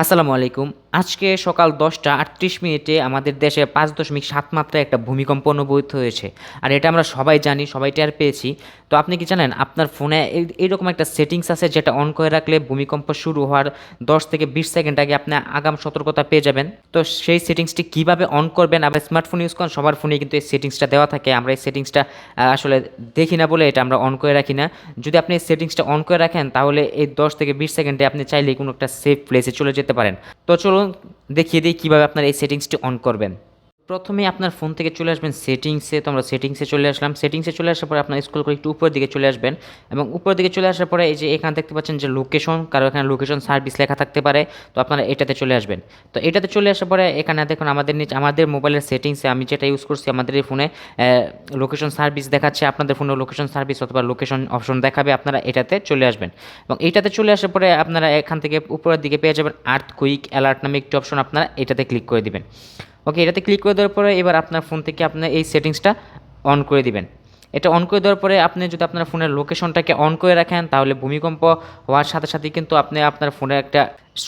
আসসালামু আলাইকুম। আজকে সকাল দশটা আটত্রিশ মিনিটে আমাদের দেশে পাঁচ দশমিক সাত মাত্রায় একটা ভূমিকম্প অনুভূত হয়েছে। আর এটা আমরা সবাই জানি, সবাই টের পেয়েছি। তো আপনি কি জানেন, আপনার ফোনে এই- এইরকম একটা সেটিংস আছে যেটা অন করে রাখলে ভূমিকম্প শুরু হওয়ার দশ থেকে বিশ সেকেন্ড আগে আপনি আগাম সতর্কতা পেয়ে যাবেন। তো সেই সেটিংসটি কীভাবে অন করবেন আবার স্মার্টফোন ইউজ করেন, সবার ফোনে কিন্তু এই সেটিংসটা দেওয়া থাকে। আমরা এই সেটিংসটা আসলে দেখি না বলে এটা আমরা অন করে রাখি না। যদি আপনি এই সেটিংসটা অন করে রাখেন, তাহলে এই দশ থেকে বিশ সেকেন্ডে আপনি চাইলে কোনো একটা সেফ প্লেসে চলে যেতে পারেন। তো চলুন দেখিয়ে দিই কীভাবে আপনার এই সেটিংসটি অন করবেন। প্রথমে আপনার ফোন থেকে চলে আসবেন সেটিংসে তো আমরা সেটিংসে চলে আসলাম। সেটিংসে চলে আসার পরে আপনার স্ক্রল করে একটু উপরের দিকে চলে আসবেন এবং উপরের দিকে চলে আসার পরে এই যে এখানে দেখতে পাচ্ছেন যে লোকেশন কারও এখানে লোকেশন সার্ভিস লেখা থাকতে পারে, তো আপনারা এটাতে চলে আসবেন। তো এটাতে চলে আসার পরে এখানে দেখুন আমাদের নিচে, আমাদের মোবাইলের সেটিংসে আমি যেটা ইউজ করছি আমাদের এই ফোনে লোকেশন সার্ভিস দেখাচ্ছে, আপনাদের ফোনে লোকেশন সার্ভিস অথবা লোকেশন অপশন দেখাবে, আপনারা এটাতে চলে আসবেন। এবং এটাতে চলে আসার পরে আপনারা এখান থেকে উপরের দিকে পেয়ে যাবেন আর্থ কুইক অ্যালার্ট নামে একটি অপশন আপনারা এটাতে ক্লিক করে দিবেন। ওকে এটাতে ক্লিক করে দেওয়ার পরে এবার আপনার ফোন থেকে আপনার এই সেটিংসটা অন করে দিবেন। এটা অন করে দেওয়ার পরে আপনি যদি আপনার ফোনের লোকেশনটাকে অন করে রাখেন, তাহলে ভূমিকম্প হওয়ার সাথে সাথে কিন্তু আপনি আপনার ফোনে একটা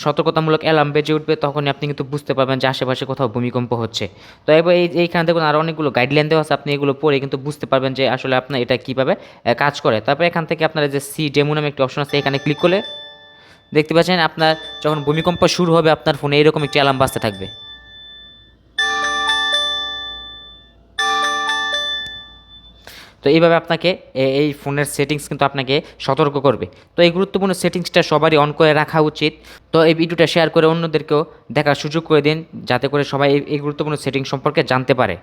সতর্কতামূলক অ্যালার্ম বেজে উঠবে, তখনই আপনি কিন্তু বুঝতে পারবেন যে আশেপাশে কোথাও ভূমিকম্প হচ্ছে। তো এবার এই, এইখানে দেখুন আরও অনেকগুলো গাইডলাইন দেওয়া আছে, আপনি এগুলো পড়ে কিন্তু বুঝতে পারবেন যে আসলে আপনার এটা কীভাবে কাজ করে। তারপরে এখান থেকে আপনার যে সি ডেমো নামে একটি অপশন আছে, এখানে ক্লিক করলে দেখতে পাচ্ছেন আপনার যখন ভূমিকম্প শুরু হবে, আপনার ফোনে এরকম একটি অ্যালার্ম বাজতে থাকবে। তো এইভাবে আপনাকে এই ফোনের সেটিংস কিন্তু আপনাকে সতর্ক করবে। তো এই গুরুত্বপূর্ণ সেটিংসটা সবারই অন করে রাখা উচিত। তো এই ভিডিওটা শেয়ার করে অন্যদেরকেও দেখার সুযোগ করে দিন, যাতে করে সবাই এই গুরুত্বপূর্ণ সেটিংস সম্পর্কে জানতে পারে।